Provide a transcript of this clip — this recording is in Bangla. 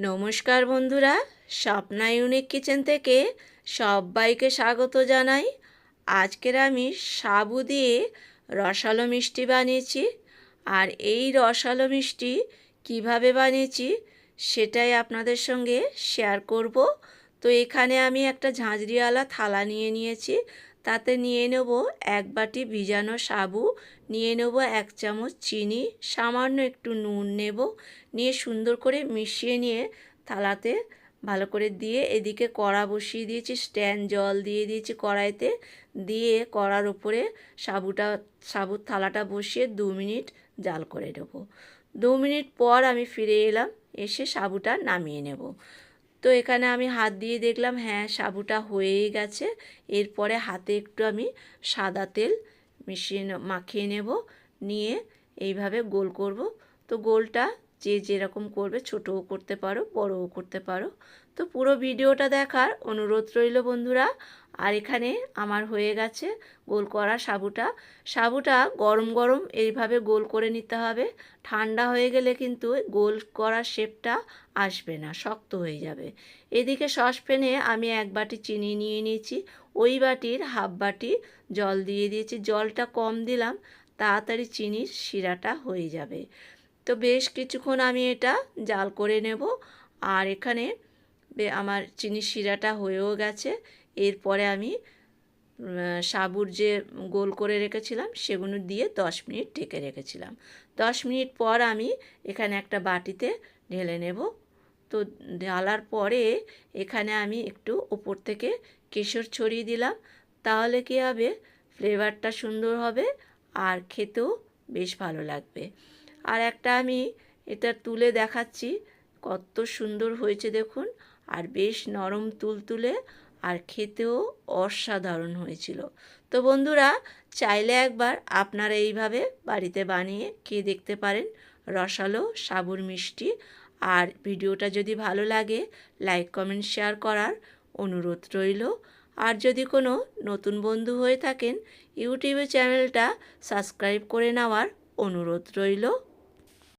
নমস্কার বন্ধুরা, স্বপ্না ইউনিক কিচেন থেকে সবাইকে স্বাগত জানাই। আজকের আমি সাবু দিয়ে রসালো মিষ্টি বানিয়েছি। আর এই রসালো মিষ্টি কীভাবে বানিয়েছি সেটাই আপনাদের সঙ্গে শেয়ার করব। তো এখানে আমি একটা ঝাঁঝরিওয়ালা থালা নিয়ে নিয়েছি। তাতে নিয়ে নেব এক বাটি ভিজানো সাবু, নিয়ে নেব এক চামচ চিনি, সামান্য একটু নুন নেব, নিয়ে সুন্দর করে মিশিয়ে নিয়ে থালাতে ভালো করে দিয়ে এদিকে কড়া বসিয়ে দিয়েছি, স্ট্যান্ড জল দিয়ে দিয়েছি কড়াইতে, দিয়ে কড়ার উপরে সাবুটা, সাবুর থালাটা বসিয়ে দু মিনিট জাল করে নেব। দু মিনিট পর আমি ফিরে এলাম, এসে সাবুটা নামিয়ে নেব। তো এখানে আমি হাত দিয়ে দেখলাম হ্যাঁ সাবুটা হয়েই গেছে। এরপরে হাতে একটু আমি সাদা তেল মিশিয়ে মাখিয়ে নেব। নিয়ে এইভাবে গোল করব। তো গোলটা যে যেরকম করবে ছোটও করতে পারো, বড়ও করতে পারো। তো পুরো ভিডিওটা দেখার অনুরোধ রইল বন্ধুরা। আর এখানে আমার হয়ে গেছে গোল করা সাবুটা। সাবুটা গরম গরম এইভাবে গোল করে নিতে হবে। ঠান্ডা হয়ে গেলে কিন্তু গোল করা শেপটা আসবে না, শক্ত হয়ে যাবে। এদিকে সসপ্যানে আমি এক বাটি চিনি নিয়ে নিয়েছি। ওই বাটির হাফ বাটি জল দিয়ে দিয়েছি। জলটা কম দিলাম, তাড়াতাড়ি চিনির শিরাটা হয়ে যাবে। তো বেশ কিছুক্ষণ আমি এটা জাল করে নেব। আর এখানে আমার চিনির শিরাটা হয়েও গেছে। এরপরে আমি সাবুর যে গোল করে রেখেছিলাম সেগুলো দিয়ে দশ মিনিট ঢেকে রেখেছিলাম। দশ মিনিট পর আমি এখানে একটা বাটিতে ঢেলে নেব। তো ঢালার পরে এখানে আমি একটু ওপর থেকে কেশর ছড়িয়ে দিলাম। তাহলে কী হবে? ফ্লেভারটা সুন্দর হবে আর খেতেও বেশ ভালো লাগবে। আর একটা আমি এটা তুলে দেখাচ্ছি। কত সুন্দর হয়েছে দেখুন। আর বেশ নরম তুলতুলে আর খেতেও অসাধারণ হয়েছিল। তো বন্ধুরা, চাইলে একবার আপনারা এইভাবে বাড়িতে বানিয়ে খেয়ে দেখতে পারেন রসালো সাবুর মিষ্টি। আর ভিডিওটা যদি ভালো লাগে, লাইক, কমেন্ট, শেয়ার করার অনুরোধ রইল। আর যদি কোনো নতুন বন্ধু হয়ে থাকেন, ইউটিউবে চ্যানেলটা সাবস্ক্রাইব করে নেওয়ার অনুরোধ রইল।